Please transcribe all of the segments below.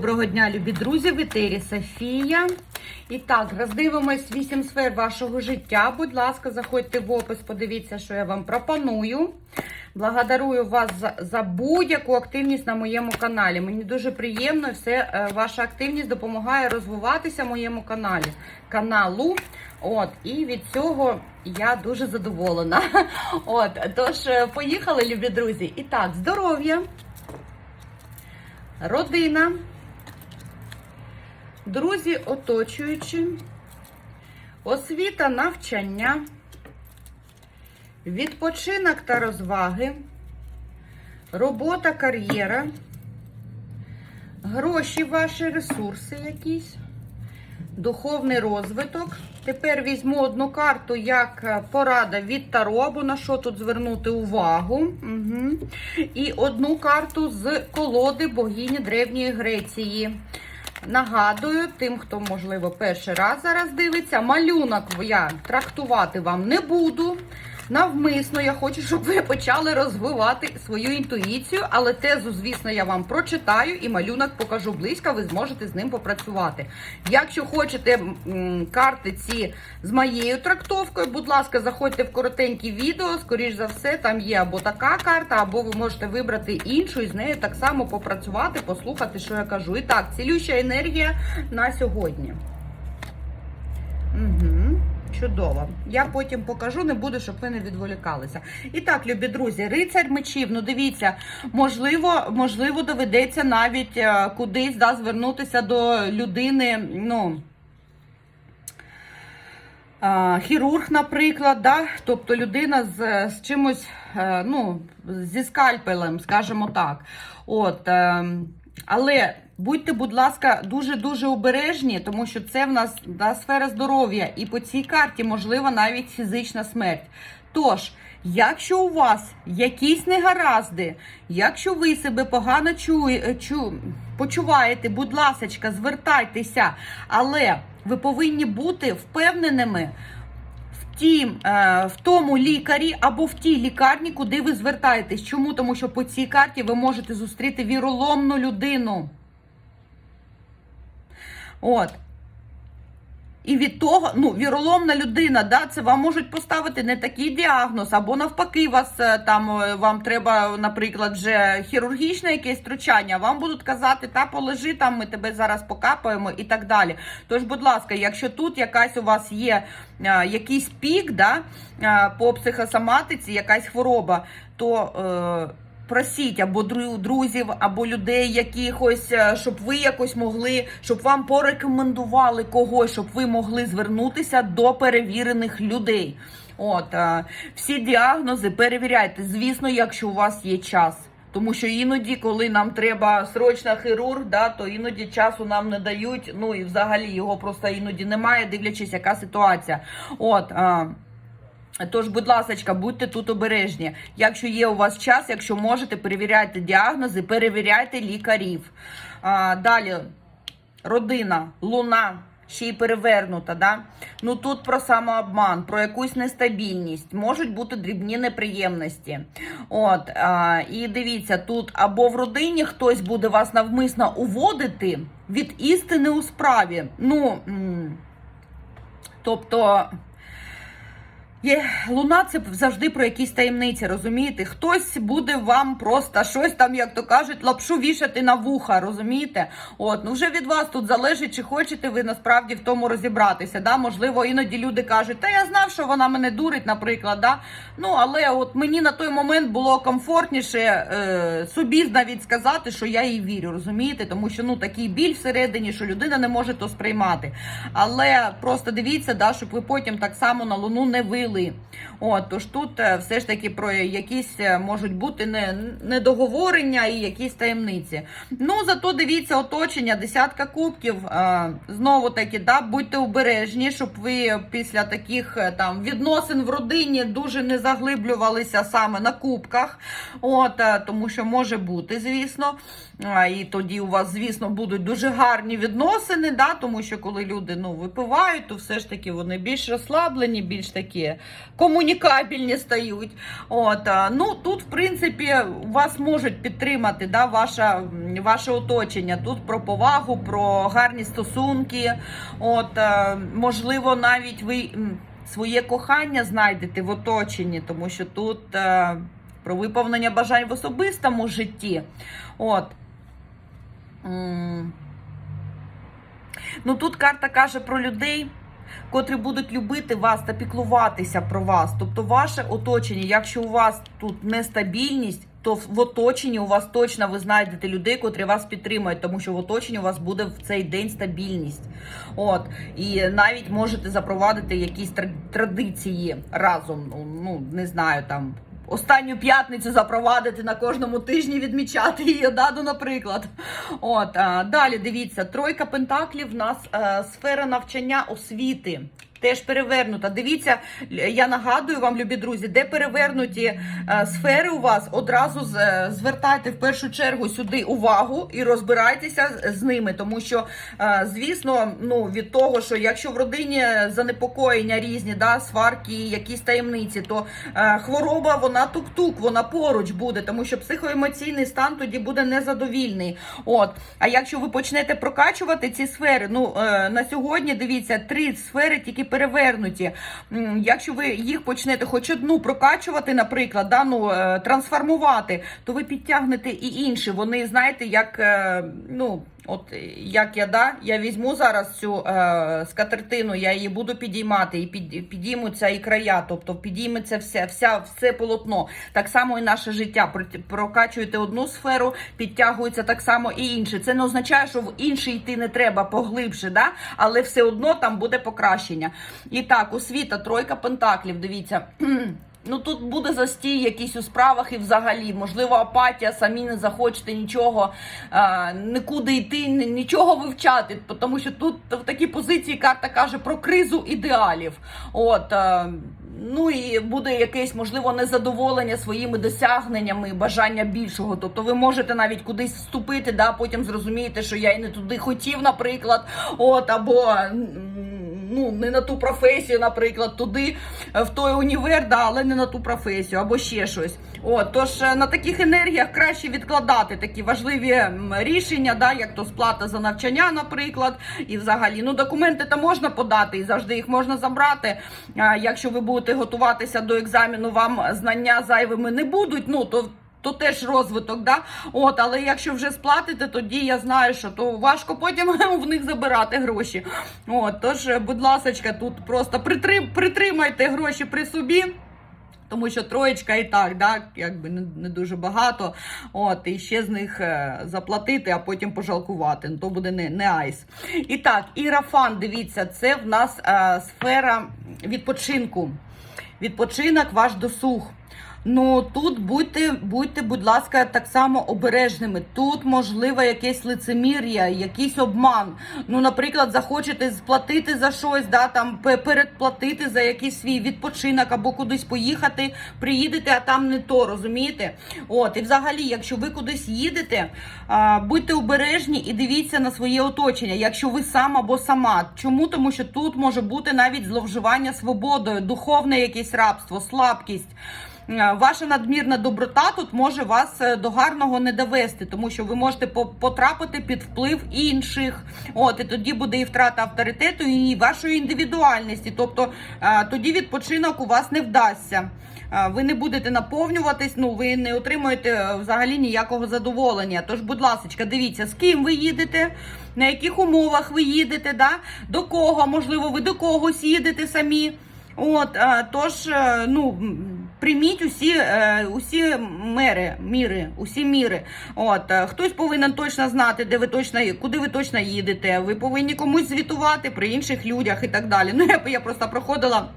Доброго дня, любі друзі, в етері Софія. І так, роздивимось 8 сфер вашого життя. Будь ласка, заходьте в опис, подивіться, що я вам пропоную. Благодарую вас за, за будь-яку активність на моєму каналі. Мені дуже приємно, все е, ваша активність допомагає розвиватися моєму каналі. каналу. От, і від цього я дуже задоволена. От, тож, е, поїхали, любі друзі. І так, здоров'я, родина. Друзі оточуючі, освіта навчання, відпочинок та розваги, робота, кар'єра, гроші, ваші ресурси якісь, духовний розвиток. Тепер візьму одну карту як е, порада від Таро, або на що тут звернути увагу. Угу. І одну карту з колоди богині Древньої Греції. Нагадую, тим, хто, можливо, перший раз зараз дивиться, малюнок я трактувати вам не буду. Навмисно я хочу, щоб ви почали розвивати свою інтуїцію, але тезу, звісно, я вам прочитаю і малюнок покажу близько, ви зможете з ним попрацювати. Якщо хочете карти ці з моєю трактовкою, будь ласка, заходьте в коротенькі відео, скоріш за все, там є або така карта, або ви можете вибрати іншу і з нею так само попрацювати, послухати, що я кажу. І так, цілюща енергія на сьогодні. Угу. Чудово. Я потім покажу, не буду, щоб ви не відволікалися. І так, любі друзі, рицарь мечів. Ну, дивіться, можливо, можливо, доведеться навіть е, кудись да, звернутися до людини. ну, е, Хірург, наприклад, да? тобто людина з, з чимось, е, ну, зі скальпелем, скажімо так. От, е, але будьте, будь ласка, дуже-дуже обережні, тому що це в нас да, сфера здоров'я, і по цій карті можлива навіть фізична смерть. Тож, якщо у вас якісь негаразди, якщо ви себе погано чує, чу, почуваєте, будь ласка, звертайтеся, але ви повинні бути впевненими тім, е, в тому лікарі або в тій лікарні, куди ви звертаєтесь. Чому? Тому що по цій карті ви можете зустріти віроломну людину. От. І від того, ну, віроломна людина, да, це вам можуть поставити не такий діагноз, або навпаки, вас е, там е, вам треба, наприклад, вже хірургічне якесь втручання. Вам будуть казати, та полежи там, ми тебе зараз покапаємо і так далі. Тож, будь ласка, якщо тут якась у вас є а, якийсь пік, да, а, по психосоматиці, якась хвороба, то. Е, Просіть або друзів, або людей якихось, е, щоб ви якось могли, щоб вам порекомендували когось, щоб ви могли звернутися до перевірених людей. От е, всі діагнози перевіряйте, звісно, якщо у вас є час. Тому що іноді, коли нам треба срочно хірург, да, то іноді часу нам не дають. Ну і взагалі його просто іноді немає, дивлячись, яка ситуація. От. е, Тож, будь ласка, будьте тут обережні. Якщо є у вас час, якщо можете, перевіряйте діагнози, перевіряйте лікарів. А, далі, родина, луна. Ще й перевернута, да? Ну тут про самообман, про якусь нестабільність, можуть бути дрібні неприємності. От, а, і дивіться, тут або в родині хтось буде вас навмисно уводити від істини у справі. Ну, тобто. Є луна це завжди про якісь таємниці, розумієте? Хтось буде вам просто щось там, як то кажуть, лапшу вішати на вуха, розумієте? От, ну вже від вас тут залежить, чи хочете ви насправді в тому розібратися. Да? Можливо, іноді люди кажуть, та я знав, що вона мене дурить, наприклад. Да? Ну, але от мені на той момент було комфортніше е, собі навіть сказати, що я їй вірю, розумієте? Тому що ну такий біль всередині, що людина не може то сприймати. Але просто дивіться, да, щоб ви потім так само на луну не вили. От, тож тут е, все ж таки про якісь е, можуть бути не, недоговорення і якісь таємниці. Ну, зато дивіться оточення, десятка кубків. Е, знову таки, да, будьте обережні, щоб ви після таких там відносин в родині дуже не заглиблювалися саме на кубках. От, тому що може бути, звісно. І тоді у вас, звісно, будуть дуже гарні відносини, да, тому що коли люди ну, випивають, то все ж таки вони більш розслаблені, більш такі комунікабельні стають. От, ну, Тут, в принципі, вас можуть підтримати да, ваше, ваше оточення. Тут про повагу, про гарні стосунки. От, Можливо, навіть ви своє кохання знайдете в оточенні, тому що тут. а, про виповнення бажань в особистому житті. От. Ну тут карта каже про людей, котрі будуть любити вас та піклуватися про вас. Тобто, ваше оточення, якщо у вас тут нестабільність, то в оточенні у вас точно ви знайдете людей, котрі вас підтримують, тому що в оточенні у вас буде в цей день стабільність. От і навіть можете запровадити якісь традиції разом. Ну, не знаю, там останню п'ятницю запровадити на кожному тижні, відмічати її даду, наприклад. От далі дивіться, тройка пентаклів в нас е, сфера навчання освіти. Теж перевернута. Дивіться, я нагадую вам, любі друзі, де перевернуті е, сфери у вас, одразу е, звертайте в першу чергу сюди увагу і розбирайтеся з, ними. Тому що, е, звісно, ну від того, що якщо в родині занепокоєння різні, да, сварки, якісь таємниці, то хвороба вона тук-тук, вона поруч буде, тому що психоемоційний стан тоді буде незадовільний. От, а якщо ви почнете прокачувати ці сфери, ну на сьогодні дивіться, три сфери тільки перевернуті. Якщо ви їх почнете хоч одну прокачувати, наприклад, да, ну, е, трансформувати, то ви підтягнете і інші. Вони знаєте, як е, ну. От як я да, я візьму зараз цю е, скатертину, я її буду підіймати, і під, підіймуться і края, тобто підійметься все, вся, все полотно. Так само і наше життя. Прокачуєте одну сферу, підтягується так само і інше. Це не означає, що в інший йти не треба поглибше, да? але все одно там буде покращення. І так, освіта, тройка пентаклів, дивіться. Ну тут буде застій якийсь у справах і взагалі, можливо, апатія, самі не захочете нічого, а, нікуди йти, нічого вивчати. Тому що тут в такій позиції карта каже про кризу ідеалів. От, а, ну і буде якесь, можливо, незадоволення своїми досягненнями, бажання більшого. Тобто ви можете навіть кудись вступити, да, потім зрозумієте, що я і не туди хотів, наприклад, от, або. Ну, не на ту професію, наприклад, туди, е, в той універ, да, але не на ту професію, або ще щось. От, тож е, на таких енергіях краще відкладати такі важливі рішення, да, як то сплата за навчання, наприклад, і взагалі. Ну, документи то можна подати і завжди їх можна забрати. Якщо ви будете готуватися до екзамену, вам знання зайвими не будуть. Ну, то то теж розвиток, да? От, але якщо вже сплатите, тоді я знаю, що то важко потім в них забирати гроші. От, тож, е, будь ласка, тут просто притримайте гроші при собі. Тому що троєчка і так, да, якби не, не дуже багато. От, і ще з них е, заплатити, а потім пожалкувати. Ну, то буде не, не айс. І так, ірафан, дивіться, це в нас е, сфера відпочинку. Відпочинок, ваш досуг. Ну тут будьте, будьте, будь ласка, так само обережними. Тут можливо якесь лицемір'я, якийсь обман. Ну, наприклад, захочете сплатити за щось, да там передплатити за якийсь свій відпочинок або кудись поїхати, приїдете, а там не то, розумієте? От, і взагалі, якщо ви кудись їдете, будьте обережні і дивіться на своє оточення, якщо ви сам або сама. Чому? Тому що тут може бути навіть зловживання свободою, духовне якесь рабство, слабкість. Е, Ваша надмірна доброта тут може вас е, до гарного не довести, тому що ви можете потрапити під вплив інших. От і тоді буде і втрата авторитету, і вашої індивідуальності. Тобто е, тоді відпочинок у вас не вдасться. Ви не будете наповнюватись, ну ви не отримуєте взагалі ніякого задоволення. Тож, будь ласка, дивіться, з ким ви їдете, на яких умовах ви їдете, да? до кого, можливо, ви до когось їдете самі. От, тож, ну, прийміть усі, е, усі мери, міри, усі міри. От, е, хтось повинен точно знати, де ви точно, куди ви точно їдете. Ви повинні комусь звітувати при інших людях і так далі. Ну, я, я просто проходила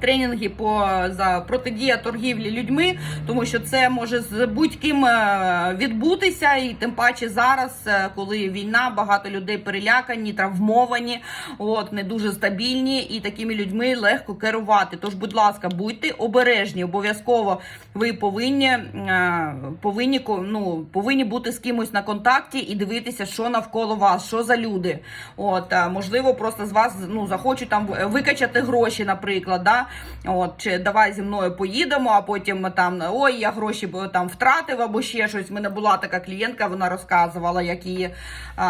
тренінги по за протидія торгівлі людьми, тому що це може з будь-ким е, відбутися, і тим паче зараз, е, коли війна, багато людей перелякані, травмовані, от не дуже стабільні, і такими людьми легко керувати. Тож, будь ласка, будьте обережні. Обов'язково ви повинні е, повинні ну, повинні бути з кимось на контакті і дивитися, що навколо вас, що за люди. От можливо, просто з вас ну захочуть там викачати гроші, наприклад, да? От чи давай зі мною поїдемо, а потім там ой, я гроші там втратив або ще щось. У мене була така клієнтка, вона розказувала, як її,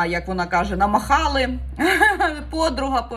як вона каже, намахали. Подруга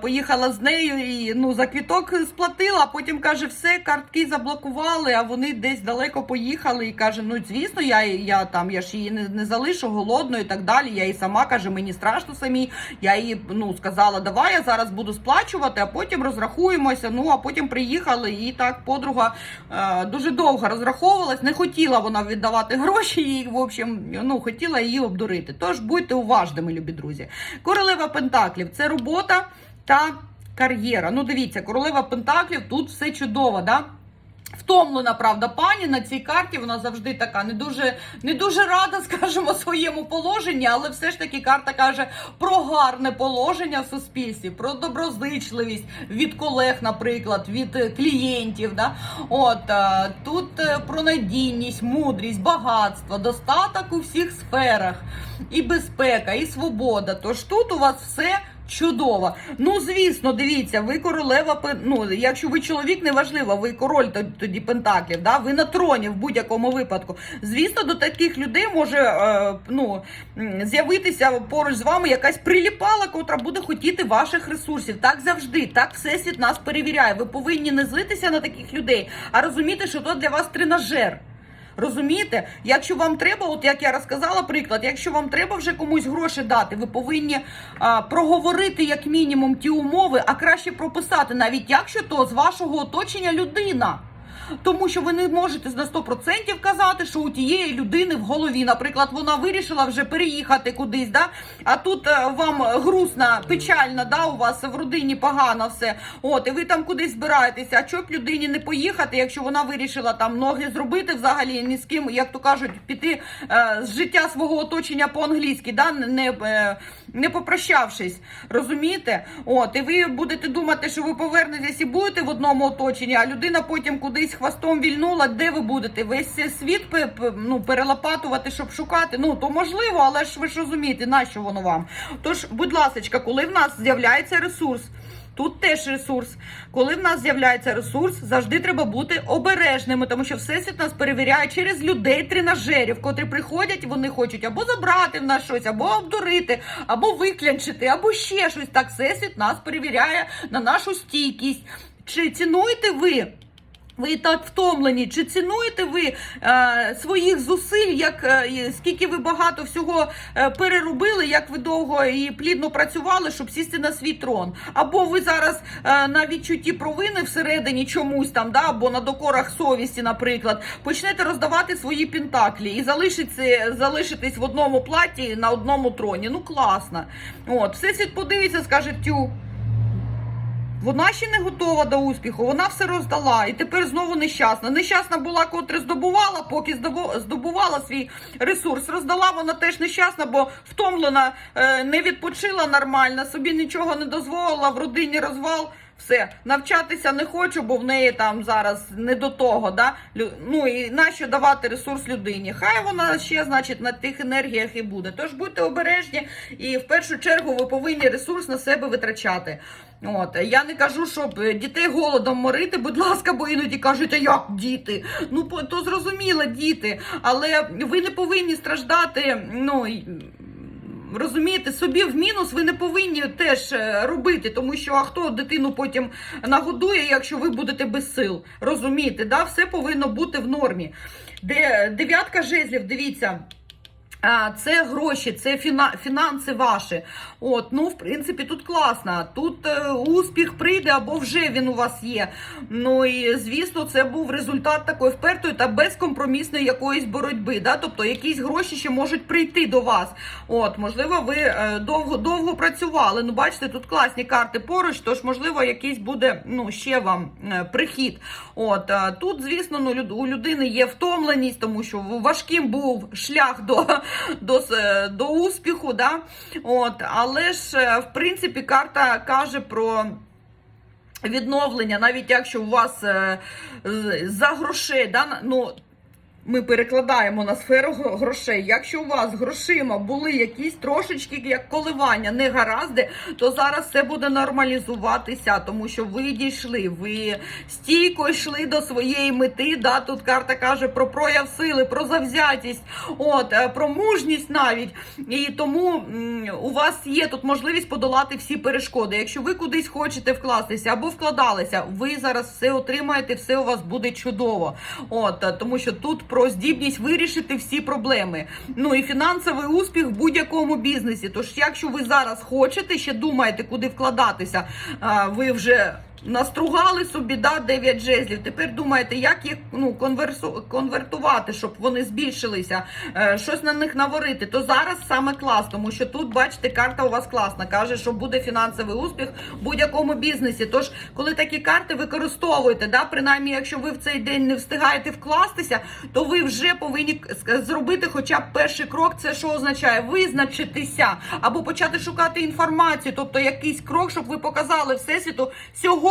поїхала з нею і ну за квіток сплатила, а потім каже, все, картки заблокували, а вони десь далеко поїхали. І каже: ну звісно, я, я там я ж її не, не залишу голодною і так далі. Я і сама каже, мені страшно самі. Я їй ну сказала, давай я зараз буду сплачувати, а потім розрахуємося. Ну а потім приїхали, і так подруга е, дуже довго розраховувалась. Не хотіла вона віддавати гроші. їй, в общем, ну хотіла її обдурити. Тож будьте уважними, любі друзі. Королева Пентаклів це робота та кар'єра. Ну, дивіться, королева Пентаклів тут все чудово, да? Втомлена, правда, пані на цій карті. Вона завжди така не дуже не дуже рада, скажімо, своєму положенні, але все ж таки карта каже про гарне положення в суспільстві, про доброзичливість від колег, наприклад, від е, клієнтів. Да? От е, тут е, про надійність, мудрість, багатство, достаток у всіх сферах, і безпека, і свобода. Тож тут у вас все. Чудово. Ну, звісно, дивіться, ви королева ну, якщо ви чоловік, неважливо, ви король то- тоді пентаклів, да? ви на троні в будь-якому випадку. Звісно, до таких людей може е, ну, з'явитися поруч з вами якась приліпала, котра буде хотіти ваших ресурсів. Так завжди, так всесвіт нас перевіряє. Ви повинні не злитися на таких людей, а розуміти, що то для вас тренажер. Розумієте, якщо вам треба, от як я розказала приклад, якщо вам треба вже комусь гроші дати, ви повинні а, проговорити як мінімум ті умови, а краще прописати, навіть якщо то з вашого оточення людина. Тому що ви не можете на 100% казати, що у тієї людини в голові, наприклад, вона вирішила вже переїхати кудись, да? а тут е, вам грустно, печально, да? у вас в родині погано все. От, і ви там кудись збираєтеся. А чого б людині не поїхати, якщо вона вирішила там ноги зробити взагалі ні з ким, як то кажуть, піти е, з життя свого оточення по-англійськи, да? не, е, не попрощавшись. Розумієте? От, і ви будете думати, що ви повернетесь і будете в одному оточенні, а людина потім кудись хвостом вільнула, де ви будете? Весь світ ну, перелопатувати, щоб шукати. Ну, то можливо, але ж ви ж розумієте, нащо воно вам? Тож, будь ласка, коли в нас з'являється ресурс. Тут теж ресурс. Коли в нас з'являється ресурс, завжди треба бути обережними, тому що всесвіт нас перевіряє через людей, тренажерів, котрі приходять, вони хочуть або забрати в нас щось, або обдурити, або виклянчити, або ще щось. Так всесвіт нас перевіряє на нашу стійкість. Чи цінуєте ви? Ви так втомлені. Чи цінуєте ви е, своїх зусиль, як е, скільки ви багато всього е, переробили, як ви довго і плідно працювали, щоб сісти на свій трон? Або ви зараз е, на відчутті провини всередині чомусь там, да, або на докорах совісті, наприклад, почнете роздавати свої пентаклі і залишиться, залишитись в одному платі на одному троні. Ну класно. От, всесвіт подивиться, скаже тю. Вона ще не готова до успіху, вона все роздала і тепер знову нещасна. Нещасна була, котре здобувала, поки здобу- здобувала свій ресурс. Роздала вона теж нещасна, бо втомлена, е, не відпочила нормально, собі нічого не дозволила, в родині розвал. Все, навчатися не хочу, бо в неї там зараз не до того. Да? Ну і нащо давати ресурс людині? Хай вона ще, значить, на тих енергіях і буде. Тож будьте обережні, і в першу чергу ви повинні ресурс на себе витрачати. От я не кажу, щоб е, дітей голодом морити, будь ласка, бо іноді кажуть, а як діти? Ну то зрозуміло, діти, але ви не повинні страждати. Ну Розумієте, собі в мінус ви не повинні теж е, робити, тому що а хто дитину потім нагодує, якщо ви будете без сил. Розумієте, да? все повинно бути в нормі. Де дев'ятка жезлів, дивіться. Це гроші, це фіна, фінанси ваші. От, ну, в принципі, тут класно. Тут е, успіх прийде або вже він у вас є. Ну і звісно, це був результат такої впертої та безкомпромісної якоїсь боротьби. Да? Тобто якісь гроші ще можуть прийти до вас. От, можливо, ви е, довго довго працювали. Ну, бачите, тут класні карти поруч, тож, можливо, якийсь буде ну, ще вам е, прихід. От, тут, звісно, ну, у людини є втомленість, тому що важким був шлях до до, до успіху. Да? От, але ж, е, в принципі, карта каже про. Відновлення, навіть якщо у вас е, за грошей, да, ну, ми перекладаємо на сферу грошей. Якщо у вас грошима були якісь трошечки як коливання, не гаразди, то зараз все буде нормалізуватися, тому що ви дійшли, ви стійко йшли до своєї мети. Да? Тут карта каже про прояв сили, про завзятість, от, е, про мужність навіть. І тому у вас є тут можливість подолати всі перешкоди. Якщо ви кудись хочете вкластися або вкладалися, ви зараз все отримаєте, все у вас буде чудово. От, е, тому що тут про здібність вирішити всі проблеми. Ну і фінансовий успіх в будь-якому бізнесі. Тож, якщо ви зараз хочете, ще думаєте, куди вкладатися, ви вже. Настругали собі да, 9 жезлів. Тепер думаєте, як їх ну, конверсу, конвертувати, щоб вони збільшилися, е, щось на них наварити. То зараз саме клас, тому що тут, бачите, карта у вас класна. Каже, що буде фінансовий успіх в будь-якому бізнесі. Тож, коли такі карти використовуєте, да, принаймні, якщо ви в цей день не встигаєте вкластися, то ви вже повинні зробити хоча б перший крок. Це що означає? Визначитися або почати шукати інформацію, тобто якийсь крок, щоб ви показали всесвіту. Сьогодні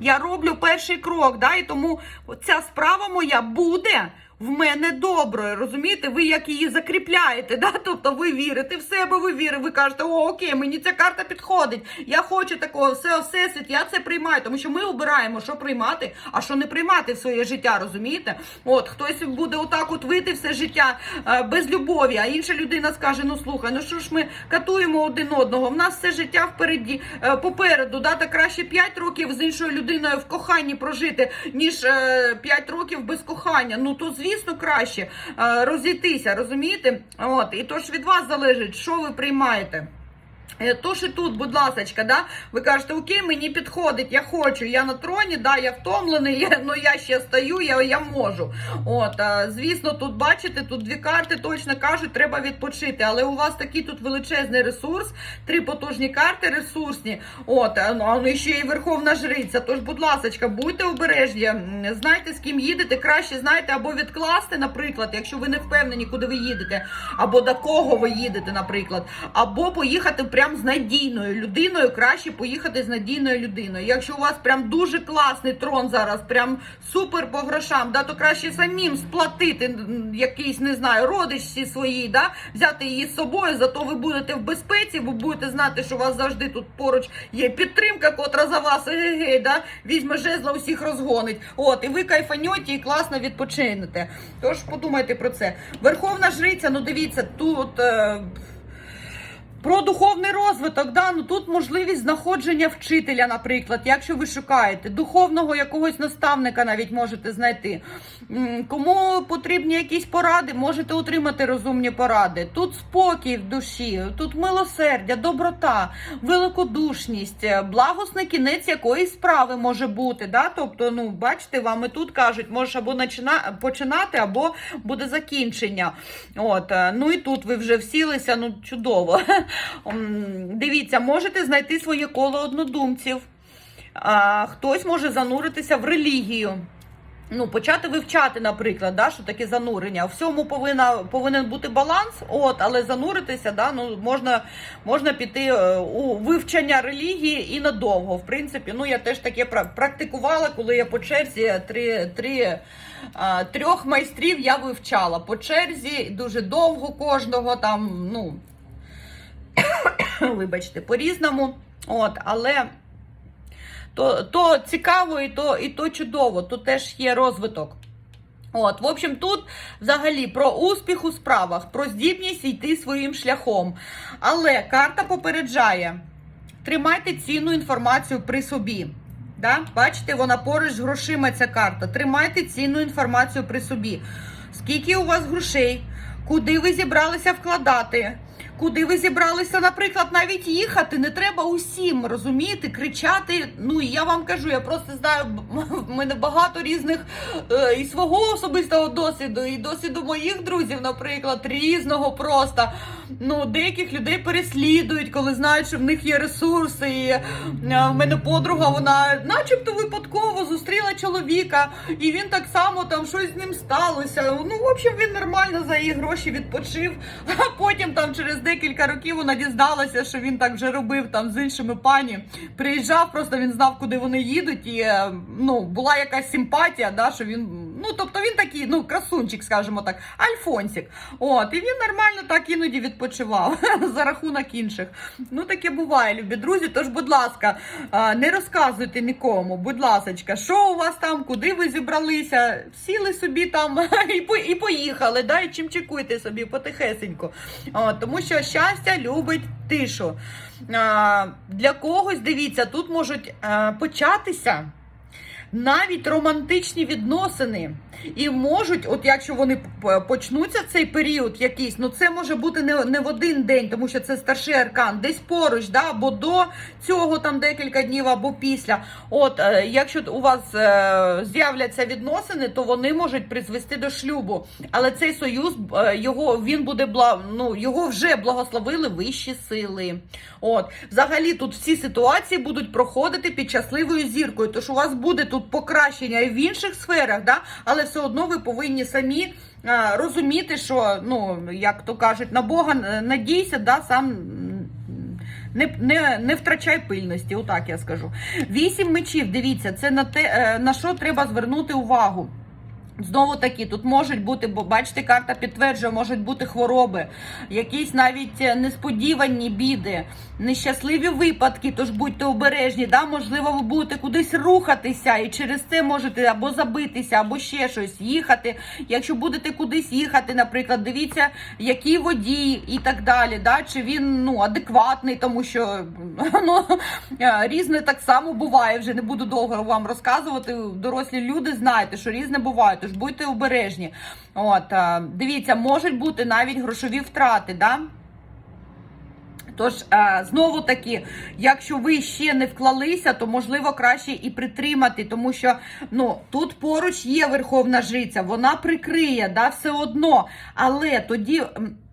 я роблю перший крок, да, і тому ця справа моя буде. В мене добре, розумієте? Ви як її закріпляєте, да? тобто ви вірите в себе, ви вірите, ви кажете, о, окей, мені ця карта підходить. Я хочу такого, все, всесвіт, я це приймаю, тому що ми обираємо, що приймати, а що не приймати в своє життя, розумієте? От хтось буде отак от вити все життя е, без любові, а інша людина скаже: ну слухай, ну що ж ми катуємо один одного? В нас все життя впереді е, попереду. Да, та краще 5 років з іншою людиною в коханні прожити, ніж е, 5 років без кохання. Ну то звісно краще е, розійтися, розумієте? От і то ж від вас залежить, що ви приймаєте. Е, Тож і тут, будь ласочка, да, ви кажете, окей, мені підходить, я хочу, я на троні, да, я втомлений, я, ну я ще стою, я, я можу. От, а, звісно, тут бачите, тут дві карти точно кажуть, треба відпочити. Але у вас такий тут величезний ресурс, три потужні карти ресурсні. От, а, ну, ну, і ще й Верховна Жриця. Тож, будь ласочка, будьте обережні, знайте, з ким їдете, краще знаєте, або відкласти, наприклад, якщо ви не впевнені, куди ви їдете, або до кого ви їдете, наприклад, або поїхати прям з надійною людиною, краще поїхати з надійною людиною. Якщо у вас прям дуже класний трон зараз, прям супер по грошам, да, то краще самим сплатити якийсь, не знаю, родичці своїй, да, взяти її з собою, зато ви будете в безпеці, ви будете знати, що у вас завжди тут поруч є підтримка, котра за вас егегей, да, візьме жезла, усіх розгонить. От, і ви кайфаньоті і класно відпочинете. Тож подумайте про це. Верховна жриця, ну дивіться, тут. Про духовний розвиток, да, ну тут можливість знаходження вчителя, наприклад, якщо ви шукаєте, духовного якогось наставника навіть можете знайти. Кому потрібні якісь поради, можете отримати розумні поради. Тут спокій в душі, тут милосердя, доброта, великодушність, е, благосний кінець якоїсь справи може бути. Да? Тобто, ну, бачите, вам і тут кажуть, можеш або починати, або буде закінчення. От, е, ну і тут ви вже всілися, ну чудово. М, Дивіться, можете знайти своє коло однодумців. А, хтось може зануритися в релігію. Ну, почати вивчати, наприклад, да, що таке занурення. У всьому повинна, повинен бути баланс, от, але зануритися, да, ну, можна, можна піти е, у вивчення релігії і надовго. В принципі, ну, я теж таке практикувала, коли я по черзі три, три, а, трьох майстрів я вивчала. По черзі дуже довго кожного там, ну, вибачте, по-різному. От, але то, то цікаво і то, і то чудово, тут теж є розвиток. От, в общем, тут взагалі про успіх у справах, про здібність йти своїм шляхом. Але карта попереджає: тримайте цінну інформацію при собі. Да? Бачите, вона поруч з грошима ця карта. Тримайте цінну інформацію при собі. Скільки у вас грошей, куди ви зібралися вкладати. Куди ви зібралися, наприклад, навіть їхати, не треба усім розумієте, кричати. Ну і я вам кажу, я просто знаю, в мене багато різних е, і свого особистого досвіду, і досвіду моїх друзів, наприклад, різного просто. Ну, деяких людей переслідують, коли знають, що в них є ресурси. І е, в мене подруга, вона, начебто, випадково зустріла чоловіка, і він так само там щось з ним сталося. Ну, в общем, він нормально за її гроші відпочив. А потім там через декілька років вона дізналася, що він так вже робив там з іншими пані. Приїжджав, просто він знав, куди вони їдуть, і е, ну була якась симпатія, да, що він. Ну, тобто він такий, ну, красунчик, скажімо так, альфонсик. От, і він нормально так іноді відпочивав за рахунок інших. Ну, таке буває, любі друзі. Тож, будь ласка, не розказуйте нікому, будь ласочка, що у вас там, куди ви зібралися, сіли собі там і, по- і поїхали, да, і чим чекуйте собі потихесенько. От, тому що щастя любить тишу. Для когось, дивіться, тут можуть початися навіть романтичні відносини. І можуть, от якщо вони почнуться цей період якийсь, ну це може бути не, не в один день, тому що це старший аркан, десь поруч, да, або до цього там декілька днів, або після. От е, якщо у вас е, з'являться відносини, то вони можуть призвести до шлюбу. Але цей союз е, його він буде ну, його вже благословили вищі сили. От взагалі тут всі ситуації будуть проходити під щасливою зіркою. Тож у вас буде тут покращення і в інших сферах, да? але все одно ви повинні самі е, розуміти, що ну як то кажуть, на Бога е, надійся, да, сам. Не, не, не втрачай пильності, отак я скажу. Вісім мечів, дивіться, це на те, е, на що треба звернути увагу. Знову таки, тут можуть бути, бо бачите, карта підтверджує, можуть бути хвороби, якісь навіть е, несподівані біди, нещасливі випадки, тож будьте обережні. Да? Можливо, ви будете кудись рухатися і через це можете або забитися, або ще щось їхати. Якщо будете кудись їхати, наприклад, дивіться, який водій і так далі. Да? Чи він ну, адекватний, тому що ну, е, різне так само буває. Вже не буду довго вам розказувати. Дорослі люди знаєте, що різне буває, тож будьте обережні. От, дивіться, можуть бути навіть грошові втрати. Да? Тож, е, знову таки, якщо ви ще не вклалися, то можливо краще і притримати, тому що ну тут поруч є верховна жиця, вона прикриє, да, все одно. Але тоді.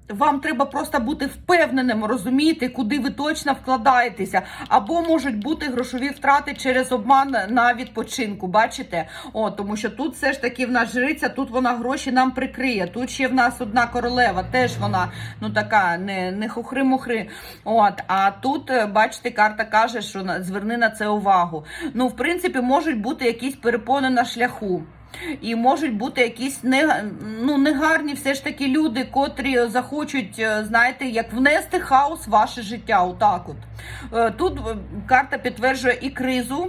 Вам треба просто бути впевненим, розумієте, куди ви точно вкладаєтеся, або можуть бути грошові втрати через обман на відпочинку. Бачите? О, тому що тут все ж таки в нас жриця, тут вона гроші нам прикриє. Тут ще в нас одна королева, теж вона ну така не, не хухри-мухри. От, а тут, е, бачите, карта каже, що зверни на це увагу. Ну, в принципі, можуть бути якісь перепони на шляху. І можуть бути якісь не, ну, негарні все ж таки люди, котрі захочуть, е, знаєте, як внести хаос в ваше життя. Отак от. Е, Тут е, карта підтверджує і кризу.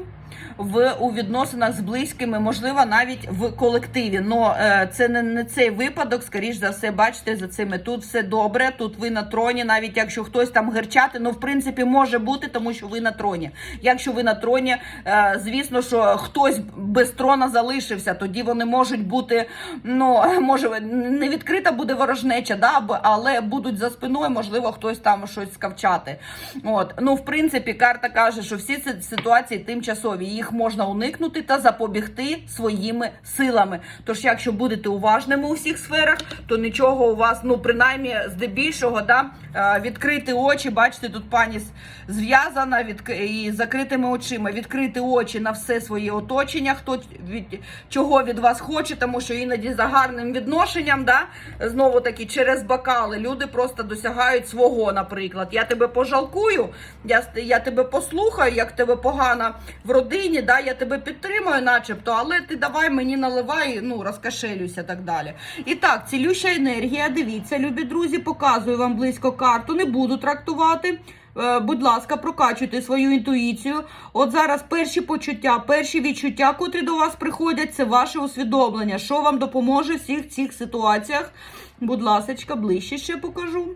В у відносинах з близькими, можливо, навіть в колективі. Но е, це не, не цей випадок. Скоріш за все, бачите, за цими тут все добре. Тут ви на троні, навіть якщо хтось там герчати, ну в принципі може бути, тому що ви на троні. Якщо ви на троні, е, звісно, що хтось без трона залишився, тоді вони можуть бути. Ну може не відкрита буде ворожнеча, да, але будуть за спиною, можливо, хтось там щось скавчати. От ну в принципі, карта каже, що всі ці ситуації тимчасові, їх можна уникнути та запобігти своїми силами. Тож, якщо будете уважними у всіх сферах, то нічого у вас, ну принаймні, здебільшого, да, е, відкрити очі. Бачите, тут пані зв'язана від і закритими очима. Відкрити очі на все своє оточення, хто від чого від вас хоче, тому що іноді за гарним відношенням, да, знову таки через бокали люди просто досягають свого. Наприклад, я тебе пожалкую, я, я тебе послухаю, як тебе погано в родині, да, я тебе підтримую, начебто, але ти давай мені наливай, ну розкашелюся так далі. І так, цілюща енергія. Дивіться, любі друзі, показую вам близько карту, не буду трактувати. Е, Будь ласка, прокачуйте свою інтуїцію. От зараз перші почуття, перші відчуття, котрі до вас приходять, це ваше усвідомлення. Що вам допоможе в всіх цих ситуаціях? Будь ласка, ближче ще покажу.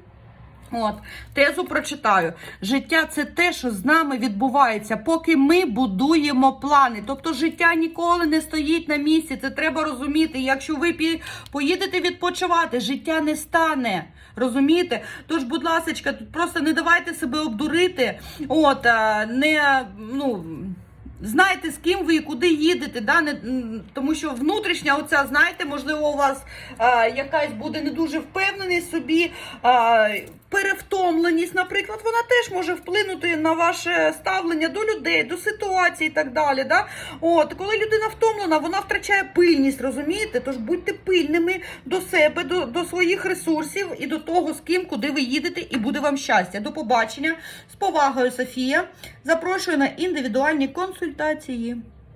От, тезу прочитаю. Життя це те, що з нами відбувається, поки ми будуємо плани. Тобто життя ніколи не стоїть на місці. Це треба розуміти. Якщо ви поїдете відпочивати, життя не стане. Розумієте? Тож, будь ласка, тут просто не давайте себе обдурити. От, не, ну. Знаєте, з ким ви і куди їдете, да? не, тому що внутрішня, оця, знаєте, можливо, у вас а, якась буде не дуже впевненість собі, а, перевтомленість, наприклад, вона теж може вплинути на ваше ставлення до людей, до ситуації і так далі. Да? От, коли людина втомлена, вона втрачає пильність, розумієте? Тож будьте пильними до себе, до, до своїх ресурсів і до того, з ким, куди ви їдете, і буде вам щастя. До побачення. З повагою, Софія. Запрошую на індивідуальні консультації.